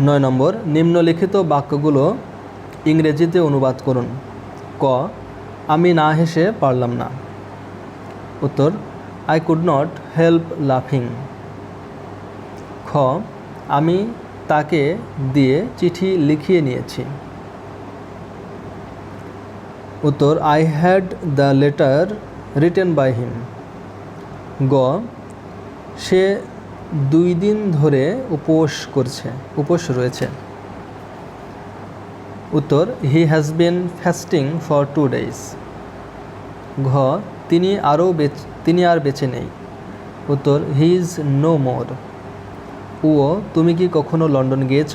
নয় নম্বর, নিম্নলিখিত বাক্যগুলো ইংরেজিতে অনুবাদ করুন। ক, আমি না হেসে পারলাম না। উত্তর আই কুড নট হেল্প লাফিং খ, আমি তাকে দিয়ে চিঠি লিখিয়ে নিয়েছি। উত্তর I had the letter written by him গ, সে দুই দিন ধরে উপোস করছে, উপোস রয়েছে। উত্তর he has been fasting for two days ঘ, তিনি আরও তিনি আর বেঁচে নেই। উত্তর হি ইজ নো মোর ও, তুমি কি কখনো লন্ডন গিয়েছ?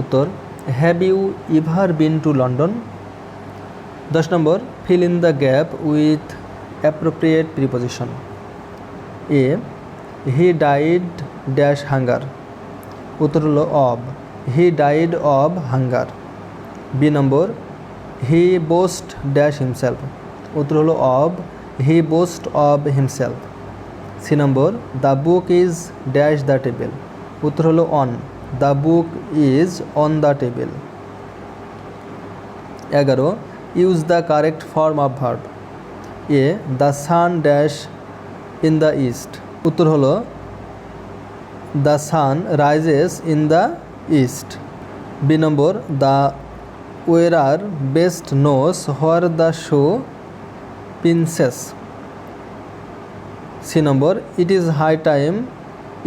উত্তর have you ever been to London দশ নম্বর fill in the gap with appropriate preposition A he died dash hunger. উত্তর হলো of. He died of hunger. B number, he boast dash himself. উত্তর হলো of. He boast of himself. C number, the book is dash the table. উত্তর হলো on. The book is on the table. এগারো, use the correct form of verb. A, the sun dash in the east. উত্তর হলো, the sun rises in the east. B number, the wearer best knows where the shoe pinches? C number, it is high time,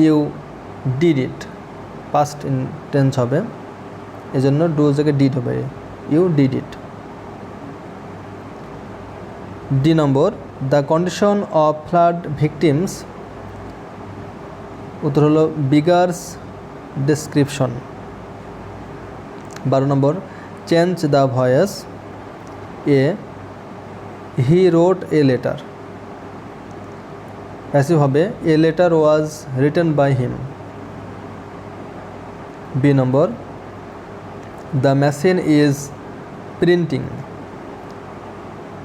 you did it. Past tense হবে। এজন্য do জায়গায় did হবে। You did it. D number, the condition of flood victims উত্তর হলো beggars description. বারো নম্বর, change the voice, A, he wrote a letter. Passive হবে, a letter was written by him. B number, the machine is printing.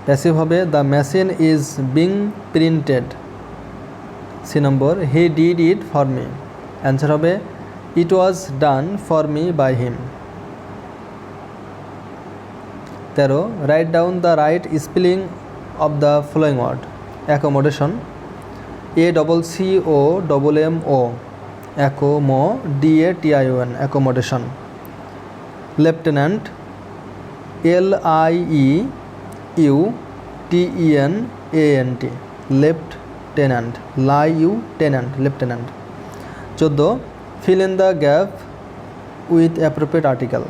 Passive হবে, the machine is being printed. C number, he did it for me. Answer হবে, it was done for me by him. তেরো, write down the right spelling of the following word. Accommodation, A double C O double M O. Accommo, D A T I O N accommodation. Lieutenant, L I E, U, T E N, A N T. Left tenant lie U tenant lieutenant. চোদ্দ, fill in the gap with appropriate article.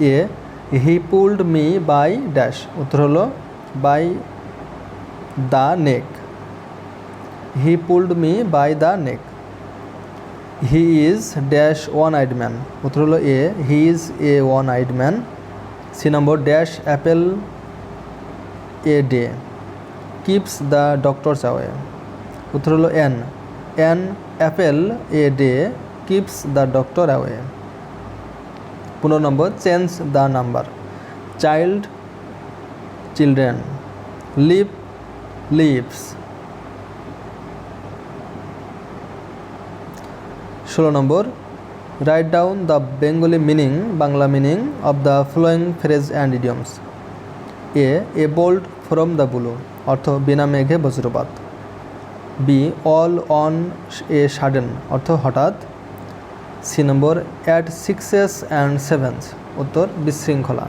A, he pulled me by dash. উত্তর হলো, by the neck. He pulled me by the neck. He is dash one eyed man. উত্তর হলো, A, he is a one eyed man. C number, dash apple a day. Keeps the doctors away. উত্তর হলো an. An, apple, a, day, keeps, the doctor away. পনেরো নম্বর, change the number. Child children. Leave leaves ষোলো number, write down the Bengali meaning, Bangla meaning of the following phrase and idioms. A a bolt from the blue, অর্থ বিনা মেঘে বজ্রপাত। B, all on a sudden, অর্থ হঠাৎ। C number, at sixes and sevens, উত্তর বিশৃঙ্খলা।